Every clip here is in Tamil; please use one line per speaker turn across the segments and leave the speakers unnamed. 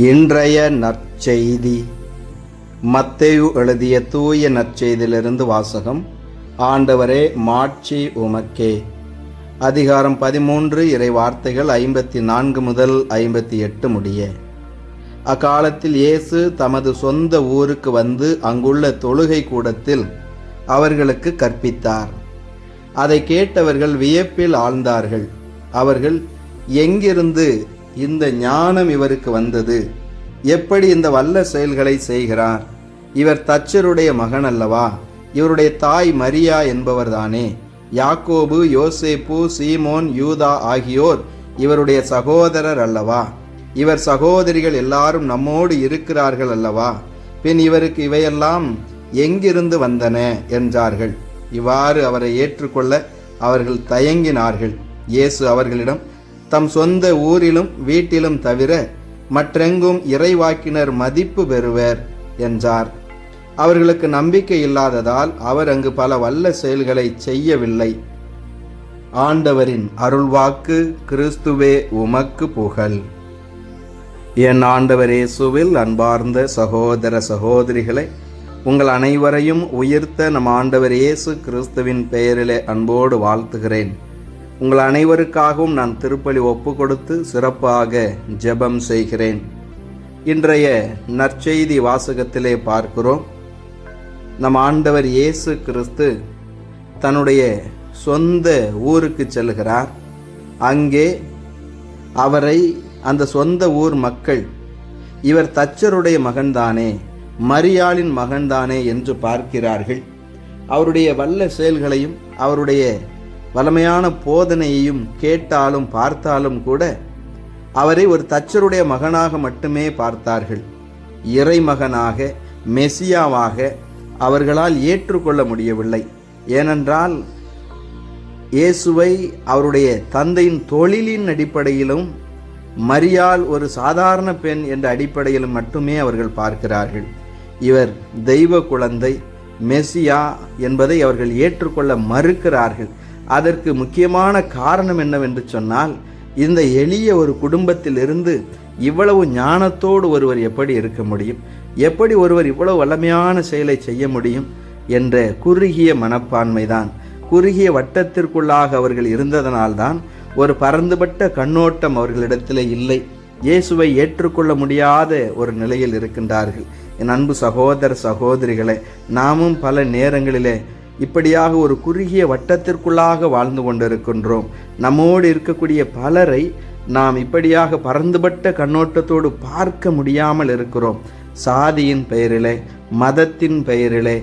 இன்றைய நற்செய்தி. மத்தேயு எழுதிய தூய நற்செய்தியிலிருந்து வாசகம் ஆண்டவரே மாட்சி உமக்கே. அதிகாரம் பதிமூன்று இறை வார்த்தைகள் ஐம்பத்தி நான்கு முதல் ஐம்பத்தி எட்டு முடிய. அக்காலத்தில் இயேசு தமது சொந்த ஊருக்கு வந்து அங்குள்ள தொழுகை கூடத்தில் அவர்களுக்கு கற்பித்தார். அதை கேட்டவர்கள் வியப்பில் ஆழ்ந்தார்கள். அவர்கள் எங்கிருந்து இந்த ஞானம் இவருக்கு வந்தது? எப்படி இந்த வல்ல செயல்களை செய்கிறார்? இவர் தச்சருடைய மகன் அல்லவா? இவருடைய தாய் மரியா என்பவர்தானே. யாக்கோபு யோசேப்பு சீமோன் யூதா ஆகியோர் இவருடைய சகோதரர் அல்லவா? இவர் சகோதரிகள் எல்லாரும் நம்மோடு இருக்கிறார்கள் அல்லவா? பின் இவருக்கு இவையெல்லாம் எங்கிருந்து வந்தன? என்றார்கள். இவ்வாறு அவரை ஏற்றுக்கொள்ள அவர்கள் தயங்கினார்கள். இயேசு அவர்களிடம் தம் சொந்த ஊரிலும் வீட்டிலும் தவிர மற்றெங்கும் இறைவாக்கினர் மதிப்பு பெறுவர் என்றார். அவர்களுக்கு நம்பிக்கை இல்லாததால் அவர் அங்கு பல வல்ல செயல்களை செய்யவில்லை. ஆண்டவரின் அருள்வாக்கு கிறிஸ்துவே உமக்கு புகழ். என் ஆண்டவர் இயேசுவில் அன்பார்ந்த சகோதர சகோதரிகளை உங்கள் அனைவரையும் உயிர்த்த நம் ஆண்டவர் இயேசு கிறிஸ்துவின் பெயரிலே அன்போடு வாழ்த்துகிறேன். உங்கள் அனைவருக்காகவும் நான் திருப்பலி ஒப்பு கொடுத்து சிறப்பாக ஜெபம் செய்கிறேன். இன்றைய நற்செய்தி வாசகத்திலே பார்க்கிறோம். நம் ஆண்டவர் இயேசு கிறிஸ்து தன்னுடைய சொந்த ஊருக்கு செல்கிறார். அங்கே அவரை அந்த சொந்த ஊர் மக்கள் இவர் தச்சருடைய மகன்தானே மரியாளின் மகன்தானே என்று பார்க்கிறார்கள். அவருடைய வல்ல செயல்களையும் அவருடைய வலிமையான போதனையையும் கேட்டாலும் பார்த்தாலும் கூட அவரை ஒரு தச்சருடைய மகனாக மட்டுமே பார்த்தார்கள். இறைமகனாக மெசியாவாக அவர்களால் ஏற்றுக்கொள்ள முடியவில்லை. ஏனென்றால் இயேசுவை அவருடைய தந்தையின் தொழிலின் அடிப்படையிலும் மரியாள் ஒரு சாதாரண பெண் என்ற அடிப்படையிலும் மட்டுமே அவர்கள் பார்க்கிறார்கள். இவர் தெய்வ குழந்தை மெசியா என்பதை அவர்கள் ஏற்றுக்கொள்ள மறுக்கிறார்கள். அதற்கு முக்கியமான காரணம் என்னவென்று சொன்னால் இந்த எளிய ஒரு குடும்பத்திலிருந்து இவ்வளவு ஞானத்தோடு ஒருவர் எப்படி இருக்க முடியும்? எப்படி ஒருவர் இவ்வளவு வல்லமையான செயலை செய்ய முடியும்? என்ற குறுகிய மனப்பான்மைதான். குறுகிய வட்டத்திற்குள்ளாக அவர்கள் இருந்ததனால்தான் ஒரு பரந்துபட்ட கண்ணோட்டம் அவர்களிடத்தில் இல்லை. இயேசுவை ஏற்றுக்கொள்ள முடியாத ஒரு நிலையில் இருக்கின்றார்கள். என் அன்பு சகோதர சகோதரிகளை நாமும் பல நேரங்களிலே இப்படியாக ஒரு குறுகிய வட்டத்திற்குள்ளாக வாழ்ந்து கொண்டிருக்கின்றோம். நம்மோடு இருக்கக்கூடிய பலரை நாம் இப்படியாக பறந்துபட்ட கண்ணோட்டத்தோடு பார்க்க முடியாமல் இருக்கிறோம். சாதியின் பெயரிலே மதத்தின் பெயரிலே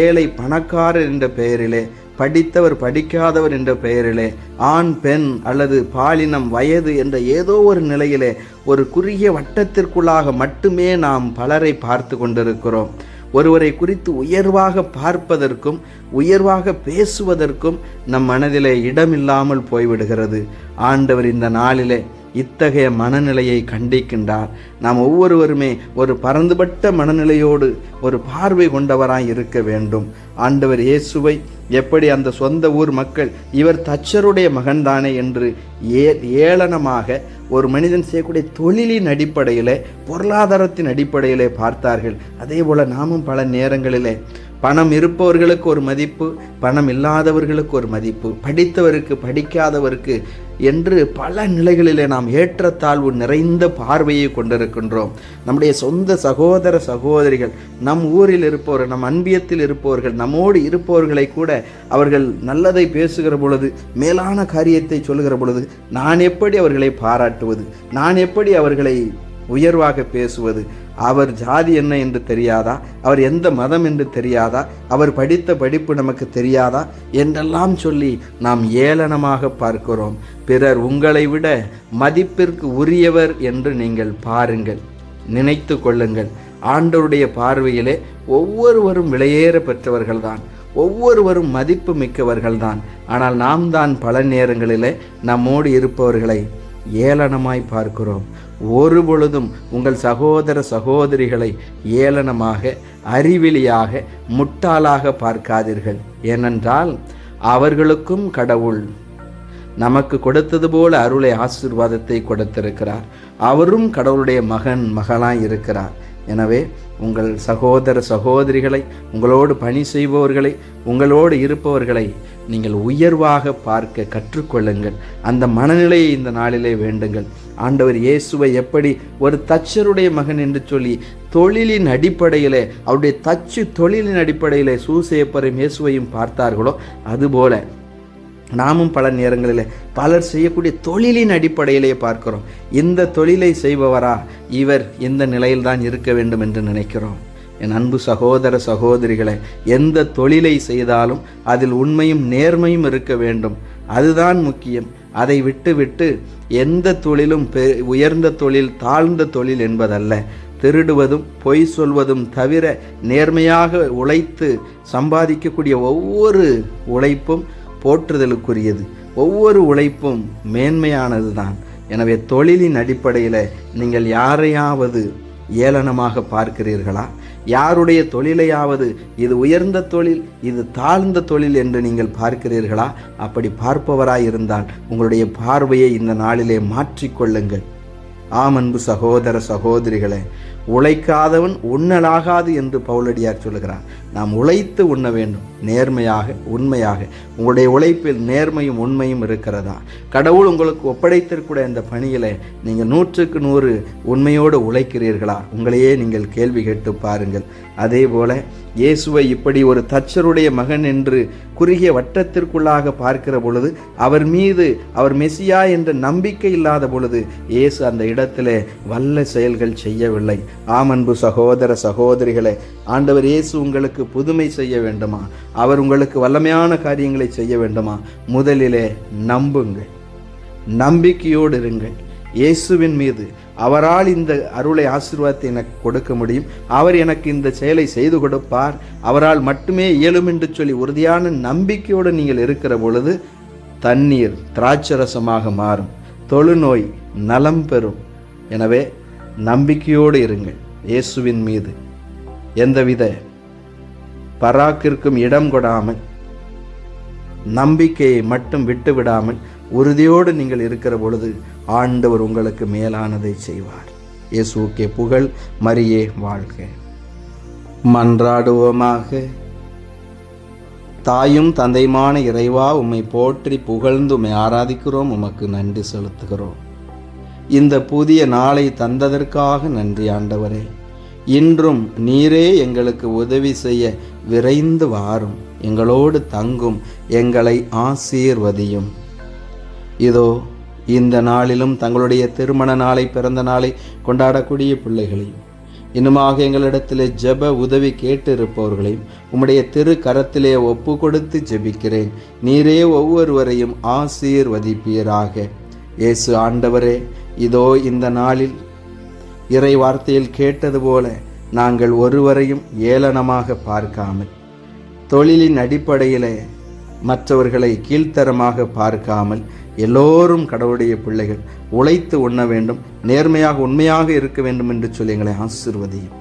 ஏழை பணக்காரர் என்ற பெயரிலே படித்தவர் படிக்காதவர் என்ற பெயரிலே ஆண் பெண் அல்லது பாலினம் வயது என்ற ஏதோ ஒரு நிலையிலே ஒரு குறுகிய வட்டத்திற்குள்ளாக மட்டுமே நாம் பலரை பார்த்து கொண்டிருக்கிறோம். ஒருவரை குறித்து உயர்வாக பார்ப்பதற்கும் உயர்வாக பேசுவதற்கும் நம் மனதிலே இடமில்லாமல் போய்விடுகிறது. ஆண்டவர் இந்த நாளிலே இத்தகைய மனநிலையை கண்டிக்கின்றார். நாம் ஒவ்வொருவருமே ஒரு பரந்துபட்ட மனநிலையோடு ஒரு பார்வை கொண்டவராய் இருக்க வேண்டும். ஆண்டவர் இயேசுவை எப்படி அந்த சொந்த ஊர் மக்கள் இவர் தச்சருடைய மகன்தானே என்று ஏ ஏளனமாக ஒரு மனிதன் செய்யக்கூடிய தொழிலின் அடிப்படையிலே பொருளாதாரத்தின் அடிப்படையிலே பார்த்தார்கள். அதே போல் நாமும் பல நேரங்களிலே பணம் இருப்பவர்களுக்கு ஒரு மதிப்பு பணம் இல்லாதவர்களுக்கு ஒரு மதிப்பு படித்தவருக்கு படிக்காதவருக்கு என்று பல நிலைகளிலே நாம் ஏற்றத்தாழ்வு நிறைந்த பார்வையை கொண்டிருக்கின்றோம். நம்முடைய சொந்த சகோதர சகோதரிகள் நம் ஊரில் இருப்பவர்கள் நம் அன்பியத்தில் இருப்பவர்கள் நம்மோடு இருப்பவர்களை கூட அவர்கள் நல்லதை பேசுகிற பொழுது மேலான காரியத்தை சொல்லுகிற பொழுது நான் எப்படி அவர்களை பாராட்டுவது? நான் எப்படி அவர்களை உயர்வாக பேசுவது. அவர் ஜாதி என்ன என்று தெரியாதா? அவர் எந்த மதம் என்று தெரியாதா? அவர் படித்த படிப்பு நமக்கு தெரியாதா? என்றெல்லாம் சொல்லி நாம் ஏளனமாக பார்க்கிறோம். பிறர் உங்களை விட மதிப்பிற்கு உரியவர் என்று நீங்கள் பாருங்கள். நினைத்து கொள்ளுங்கள். ஆண்டவருடைய பார்வையிலே ஒவ்வொருவரும் விலையேற பெற்றவர்கள்தான். ஒவ்வொருவரும் மதிப்பு மிக்கவர்கள்தான். ஆனால் நாம் தான் பல நேரங்களிலே நம்மோடு இருப்பவர்களை ஏளனமாய் பார்க்கிறோம். ஒரு பொழுதும் உங்கள் சகோதர சகோதரிகளை ஏளனமாக அறிவிலியாக முட்டாளாக பார்க்காதீர்கள். ஏனென்றால் அவர்களுக்கும் கடவுள் நமக்கு கொடுத்தது போல அருளை ஆசீர்வாதத்தை கொடுத்திருக்கிறார். அவரும் கடவுளுடைய மகன் மகளாய் இருக்கிறார். எனவே உங்கள் சகோதர சகோதரிகளை உங்களோடு பணி செய்பவர்களை உங்களோடு இருப்பவர்களை நீங்கள் உயர்வாக பார்க்க கற்றுக்கொள்ளுங்கள். அந்த மனநிலையை இந்த நாளிலே வேண்டுங்கள். ஆண்டவர் இயேசுவை எப்படி ஒரு தச்சருடைய மகன் என்று சொல்லி தொழிலின் அடிப்படையிலே அவருடைய தச்சு தொழிலின் அடிப்படையிலே சூசேப்பரையும் இயேசுவையும் பார்த்தார்களோ அதுபோல நாமும் பல நேரங்களில் பலர் செய்யக்கூடிய தொழிலின் அடிப்படையிலே பார்க்கிறோம். இந்த தொழிலை செய்பவரா இவர் இந்த நிலையில்தான் இருக்க வேண்டும் என்று நினைக்கிறோம். என் அன்பு சகோதர சகோதரிகளை எந்த தொழிலை செய்தாலும் அதில் உண்மையும் நேர்மையும் இருக்க வேண்டும். அதுதான் முக்கியம். அதை விட்டு விட்டு எந்த தொழிலும் பெ உயர்ந்த தொழில் தாழ்ந்த தொழில் என்பதல்ல. திருடுவதும் பொய் சொல்வதும் தவிர நேர்மையாக உழைத்து சம்பாதிக்கக்கூடிய ஒவ்வொரு உழைப்பும் போற்றுதலுக்குரியது. ஒவ்வொரு உழைப்பும் மேன்மையானது தான் எனவே தொழிலின் அடிப்படையில் நீங்கள் யாரையாவது ஏளனமாக பார்க்கிறீர்களா? யாருடைய தொழிலையாவது இது உயர்ந்த தொழில் இது தாழ்ந்த தொழில் என்று நீங்கள் பார்க்கிறீர்களா? அப்படி பார்ப்பவராய் இருந்தால் உங்களுடைய பார்வையை இந்த நாளிலே மாற்றிக்கொள்ளுங்கள். ஆம் அன்பு சகோதர சகோதரிகளே உழைக்காதவன் உண்ணலாகாது என்று பவுலடியார் சொல்கிறார் நாம் உழைத்து உண்ண வேண்டும். நேர்மையாக உண்மையாக. உங்களுடைய உழைப்பில் நேர்மையும் உண்மையும் இருக்கிறதா? கடவுள் உங்களுக்கு ஒப்படைத்திருக்கூடிய இந்த பணியில் நீங்கள் நூற்றுக்கு நூறு உண்மையோடு உழைக்கிறீர்களா? உங்களையே நீங்கள் கேள்வி கேட்டு பாருங்கள். அதே போல இயேசுவை இப்படி ஒரு தச்சருடைய மகன் என்று குறுகிய வட்டத்திற்குள்ளாக பார்க்கிற பொழுது அவர் மீது அவர் மெசியா என்ற நம்பிக்கை இல்லாத பொழுது இயேசு அந்த இடம் இடத்திலே வல்ல செயல்கள் செய்யவில்லை. ஆமன்பு சகோதர சகோதரிகளே ஆண்டவர் இயேசு உங்களுக்கு புதுமை செய்ய வேண்டுமா? அவர் உங்களுக்கு வல்லமையான காரியங்களை செய்ய வேண்டுமா? முதலிலே நம்புங்கள். நம்பிக்கையோடு இருங்கள். இயேசுவின் மீது அவரால் இந்த அருளை ஆசீர்வாதத்தை எனக்கு கொடுக்க முடியும். அவர் எனக்கு இந்த செயலை செய்து கொடுப்பார். அவரால் மட்டுமே இயலும் என்று சொல்லி உறுதியான நம்பிக்கையோடு நீங்கள் இருக்கிற பொழுது தண்ணீர் திராட்சரசமாக மாறும். தொழுநோய் நலம் பெறும். எனவே நம்பிக்கையோடு இருங்கள். இயேசுவின் மீது எந்தவித பராக்கிற்கும் இடம் கொடாமல் நம்பிக்கையை மட்டும் விட்டு விடாமல் உறுதியோடு நீங்கள் இருக்கிற பொழுது ஆண்டவர் உங்களுக்கு மேலானதை செய்வார். இயேசுக்கே புகழ் மரியே வாழ்க. மன்றாடுவோமாக. தாயும் தந்தையுமான இறைவா உம்மை போற்றி புகழ்ந்து உம்மை ஆராதிக்கிறோம். உமக்கு நன்றி செலுத்துகிறோம். இந்த புதிய நாளை தந்ததற்காக நன்றி ஆண்டவரே. இன்றும் நீரே எங்களுக்கு உதவி செய்ய விரைந்து வாரும். எங்களோடு தங்கும் எங்களை ஆசீர்வதியும். இதோ இந்த நாளிலும் தங்களுடைய திருமண நாளை பிறந்த நாளை கொண்டாடக்கூடிய பிள்ளைகளையும் இன்னுமாக எங்களிடத்திலே ஜெப உதவி கேட்டு இருப்பவர்களையும் உம்முடைய திரு கரத்திலே ஒப்பு கொடுத்து ஜெபிக்கிறேன். நீரே ஒவ்வொருவரையும் ஆசீர்வதிப்பீராக. இயேசு ஆண்டவரே இதோ இந்த நாளில் இறை வார்த்தையில் கேட்டது போல நாங்கள் ஒருவரையும் ஏளனமாக பார்க்காமல் தொழிலின் அடிப்படையிலே மற்றவர்களை கீழ்த்தரமாக பார்க்காமல் எல்லோரும் கடவுளுடைய பிள்ளைகள் உழைத்து உண்ண வேண்டும் நேர்மையாக உண்மையாக இருக்க வேண்டும் என்று சொல்லி எங்களை ஆசிர்வதியும்.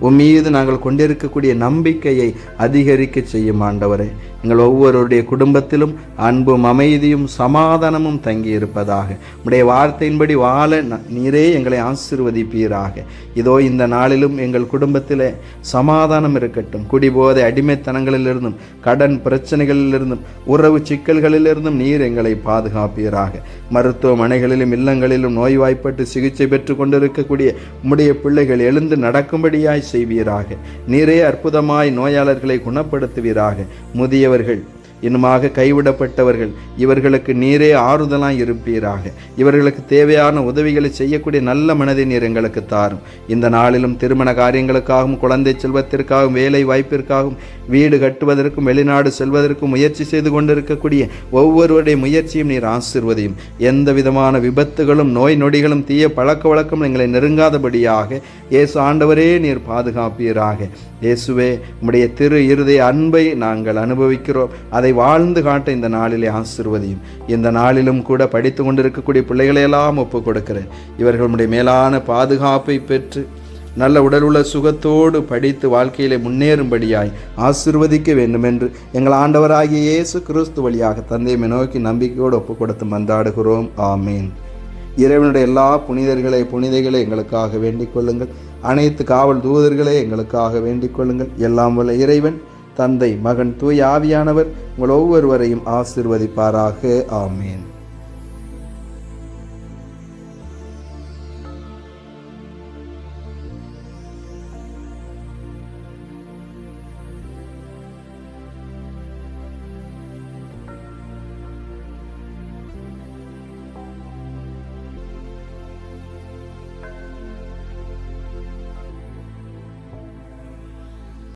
உம்மீது நாங்கள் கொண்டிருக்கக்கூடிய நம்பிக்கையை அதிகரிக்க செய்யும் ஆண்டவரே. எங்கள் ஒவ்வொருடைய குடும்பத்திலும் அன்பும் அமைதியும் சமாதானமும் தங்கி இருப்பதாக உடைய வார்த்தையின்படி வாழ நீரே எங்களை ஆசிர்வதிப்பீராக. இதோ இந்த நாளிலும் எங்கள் குடும்பத்தில் சமாதானம் இருக்கட்டும். குடிபோதை அடிமைத்தனங்களிலிருந்தும் கடன் பிரச்சனைகளிலிருந்தும் உறவு சிக்கல்களிலிருந்தும் நீர் எங்களை பாதுகாப்பீராக. மருத்துவமனைகளிலும் இல்லங்களிலும் நோய்வாய்ப்பட்டு சிகிச்சை பெற்று கொண்டிருக்கக்கூடிய உம்முடைய பிள்ளைகள் எழுந்து நடக்கும்படியாய் செய்வீராக. நீரே அற்புதமாய் நோயாளர்களை குணப்படுத்துவீராக. முதியவர்கள் இன்னுமாக கைவிடப்பட்டவர்கள் இவர்களுக்கு நீரே ஆறுதலாக இருப்பீராக. இவர்களுக்கு தேவையான உதவிகளை செய்யக்கூடிய நல்ல மனதை நீர் எங்களுக்கு தாரும். இந்த நாளிலும் திருமண காரியங்களுக்காகவும் குழந்தை செல்வத்திற்காகவும் வேலை வாய்ப்பிற்காகவும் வீடு கட்டுவதற்கும் வெளிநாடு செல்வதற்கும் முயற்சி செய்து கொண்டிருக்கக்கூடிய ஒவ்வொருவருடைய முயற்சியும் நீர் ஆசிர்வதையும். எந்த விதமான விபத்துகளும் நோய் நொடிகளும் தீய பழக்க வழக்கம் எங்களை நெருங்காதபடியாக இயேசு ஆண்டவரே நீர் பாதுகாப்பீராக. இயேசுவே உம்முடைய திரு இருதய அன்பை நாங்கள் அனுபவிக்கிறோம். அதை வாழ்ந்து காட்ட இந்த நாளிலே ஆசிர்வதியும். இந்த நாளிலும் கூட படித்து கொண்டிருக்கக்கூடிய பிள்ளைகளையெல்லாம் ஒப்புக் கொடுக்கிறேன். இவர்களுடைய மேலான பாதுகாப்பை பெற்று நல்ல உடலுள்ள சுகத்தோடு படித்து வாழ்க்கையிலே முன்னேறும்படியாய் ஆசிர்வதிக்க வேண்டுமென்று எங்கள் ஆண்டவராகிய இயேசு கிறிஸ்து வழியாக தந்தையை நோக்கி நம்பிக்கையோடு ஒப்புக் கொடுத்து மன்றாடுகிறோம். ஆமேன். இறைவனுடைய எல்லா புனிதர்களை புனிதைகளை எங்களுக்காக வேண்டிக் கொள்ளுங்கள். அனைத்து காவல் தூதர்களை எங்களுக்காக வேண்டிக் கொள்ளுங்கள். எல்லாம் வல்ல இறைவன் தந்தை மகன் தூய் ஆவியானவர் உங்கள் ஒவ்வொருவரையும் ஆசிர்வதிப்பாராக. ஆமேன்.